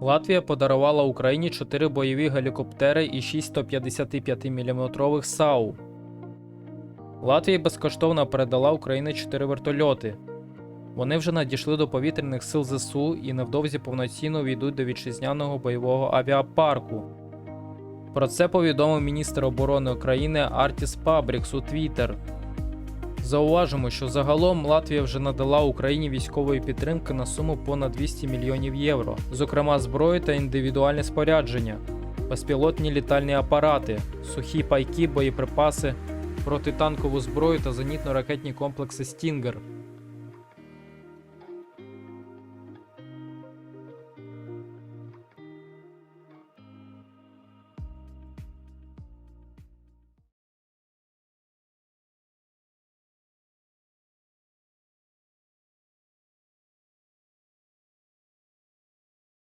Латвія подарувала Україні 4 бойові гелікоптери і 6 155 мм САУ. Латвія безкоштовно передала Україні 4 вертольоти. Вони вже надійшли до повітряних сил ЗСУ і невдовзі повноцінно війдуть до вітчизняного бойового авіапарку. Про це повідомив міністр оборони України Артіс Пабрікс у Твіттер. Зауважимо, що загалом Латвія вже надала Україні військової підтримки на суму понад 200 мільйонів євро, зокрема зброю та індивідуальне спорядження, безпілотні літальні апарати, сухі пайки, боєприпаси, протитанкову зброю та зенітно-ракетні комплекси Стінгер.